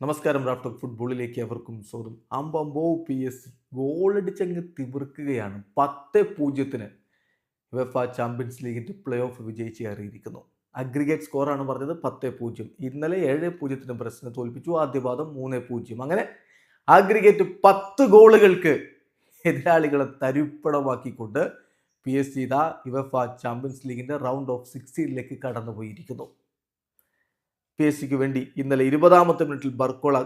നമസ്കാരം റാഫ്റ്റർ ഫുട്ബോളിലേക്ക് അവർക്കും സ്വാഗതം. അമ്പമ്പോ പി എസ് ഗോളടിച്ചങ്ങ് തിവർക്കുകയാണ് പത്ത് പൂജ്യത്തിന് വെഫ ചാമ്പ്യൻസ് ലീഗിന്റെ പ്ലേ ഓഫ് വിജയിച്ച് കയറിയിരിക്കുന്നു. അഗ്രിഗേറ്റ് സ്കോറാണ് പറഞ്ഞത് പത്ത് പൂജ്യം. ഇന്നലെ ഏഴ് പൂജ്യത്തിന് ബ്രസ്റ്റിനെ തോൽപ്പിച്ചു. ആദ്യ പാദം മൂന്ന് പൂജ്യം. അങ്ങനെ അഗ്രിഗേറ്റ് പത്ത് ഗോളുകൾക്ക് എതിരാളികളെ തരിപ്പടമാക്കിക്കൊണ്ട് പി എസ് സി ഇതാ യുവഫ ചാമ്പ്യൻസ് ലീഗിന്റെ റൗണ്ട് ഓഫ് സിക്സ്റ്റീനിലേക്ക് കടന്നുപോയിരിക്കുന്നു. പി എസ് സിക്ക് വേണ്ടി ഇന്നലെ ഇരുപതാമത്തെ മിനിറ്റിൽ ബർക്കോള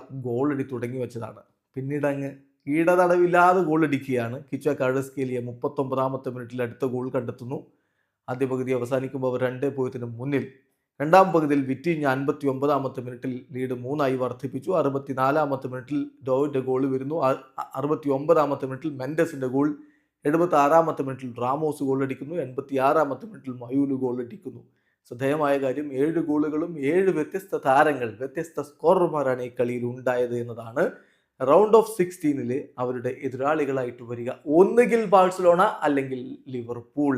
അടി തുടങ്ങി വെച്ചതാണ്. പിന്നീട് അങ്ങ് ഇടതടവില്ലാതെ ഗോളടിക്കുകയാണ്. കിച്ച കഴസ്കേലിയ മുപ്പത്തൊമ്പതാമത്തെ മിനിറ്റിൽ അടുത്ത ഗോൾ കണ്ടെത്തുന്നു. ആദ്യ പകുതി അവസാനിക്കുമ്പോൾ അവർ രണ്ട് പോയത്തിന് മുന്നിൽ. രണ്ടാം പകുതിയിൽ വിറ്റിഞ്ഞ അൻപത്തി ഒമ്പതാമത്തെ മിനിറ്റിൽ ലീഡ് മൂന്നായി വർദ്ധിപ്പിച്ചു. അറുപത്തിനാലാമത്തെ മിനിറ്റിൽ ഡോയുടെ ഗോൾ വരുന്നു. അറുപത്തി ഒമ്പതാമത്തെ മിനിറ്റിൽ മെൻഡസിന്റെ ഗോൾ. എഴുപത്തി ആറാമത്തെ മിനിറ്റിൽ റാമോസ് ഗോൾ അടിക്കുന്നു എൺപത്തി ആറാമത്തെ മിനിറ്റിൽ മയൂൽ ഗോൾ അടിക്കുന്നു ശ്രദ്ധേയമായ കാര്യം ഏഴ് ഗോളുകളും ഏഴ് വ്യത്യസ്ത താരങ്ങൾ വ്യത്യസ്ത സ്കോറർമാരാണ് ഈ കളിയിൽ ഉണ്ടായത് എന്നതാണ്. റൗണ്ട് ഓഫ് സിക്സ്റ്റീനിൽ അവരുടെ എതിരാളികളായിട്ട് വരിക. ഒന്നുകിൽ ബാഴ്സലോണ അല്ലെങ്കിൽ ലിവർപൂൾ.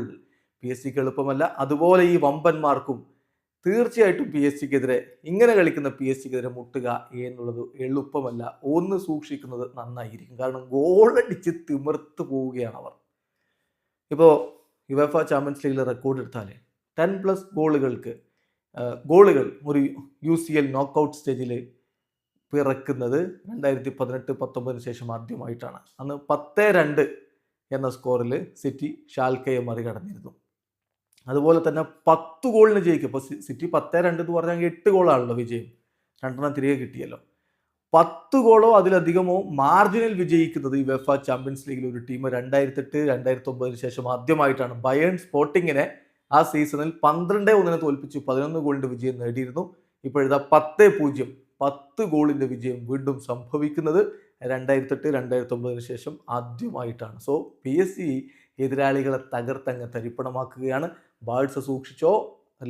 പി എസ് സിക്ക് എളുപ്പമല്ല. അതുപോലെ ഈ വമ്പന്മാർക്കും തീർച്ചയായിട്ടും പി എസ് സിക്കെതിരെ ഇങ്ങനെ കളിക്കുന്ന പി എസ് സിക്കെതിരെ മുട്ടുക എന്നുള്ളത് എളുപ്പമല്ല. ഒന്ന് സൂക്ഷിക്കുന്നത് നന്നായിരിക്കും. കാരണം ഗോളടിച്ച് തിമിർത്ത് പോവുകയാണ് അവർ. ഇപ്പോൾ യുവഫ ചാമ്പ്യൻസ് ലീഗിൽ റെക്കോർഡ് എടുത്താലേ ടെൻ പ്ലസ് ഗോളുകൾക്ക് ഗോളുകൾ ഒരു യു സി എൽ നോക്കൗട്ട് സ്റ്റേജിൽ പിറക്കുന്നത് രണ്ടായിരത്തി പതിനെട്ട് പത്തൊമ്പതിന് ശേഷം ആദ്യമായിട്ടാണ്. അന്ന് പത്ത് രണ്ട് എന്ന സ്കോറിൽ സിറ്റി ഷാൽക്കയെ മറികടന്നിരുന്നു. അതുപോലെ തന്നെ പത്ത് ഗോളിന് ജയിക്കും. ഇപ്പോൾ സിറ്റി പത്ത് രണ്ട് എന്ന് പറഞ്ഞാൽ എട്ട് ഗോളാണല്ലോ വിജയം. രണ്ടെണ്ണം തിരികെ കിട്ടിയല്ലോ. പത്ത് ഗോളോ അതിലധികമോ മാർജിനിൽ വിജയിക്കുന്നത് ഈ വെഫ ചാമ്പ്യൻസ് ലീഗിൽ ഒരു ടീം രണ്ടായിരത്തി എട്ട് രണ്ടായിരത്തി ഒമ്പതിന് ശേഷം ആദ്യമായിട്ടാണ്. ബയൺ സ്പോർട്ടിങ്ങിനെ ആ സീസണിൽ പന്ത്രണ്ട് ഒന്നിനെ തോൽപ്പിച്ച്. പതിനൊന്ന് ഗോളിന്റെ വിജയം നേടിയിരുന്നു. ഇപ്പോഴത്തെ പത്ത് പൂജ്യം പത്ത് ഗോളിന്റെ വിജയം വീണ്ടും സംഭവിക്കുന്നത് രണ്ടായിരത്തി എട്ട് രണ്ടായിരത്തി ഒമ്പതിന് ശേഷം ആദ്യമായിട്ടാണ്. സോ പി എസ് സി എതിരാളികളെ തകർത്തങ്ങ് തരിപ്പണമാക്കുകയാണ്. ബാഴ്സ സൂക്ഷിച്ചോ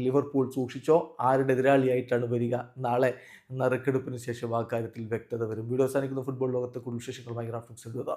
ലിവർപൂൾ സൂക്ഷിച്ചോ ആരുടെ എതിരാളിയായിട്ടാണ് വരിക? നാളെ നറുക്കെടുപ്പിന് ശേഷം ആ കാര്യത്തിൽ വ്യക്തത വരും. വീഡിയോ അവസാനിക്കുന്ന. ഫുട്ബോൾ ലോകത്തെ കൂടുതൽ വിശേഷങ്ങളുമായി ഗ്രാഫിക്സ് എഴുതുക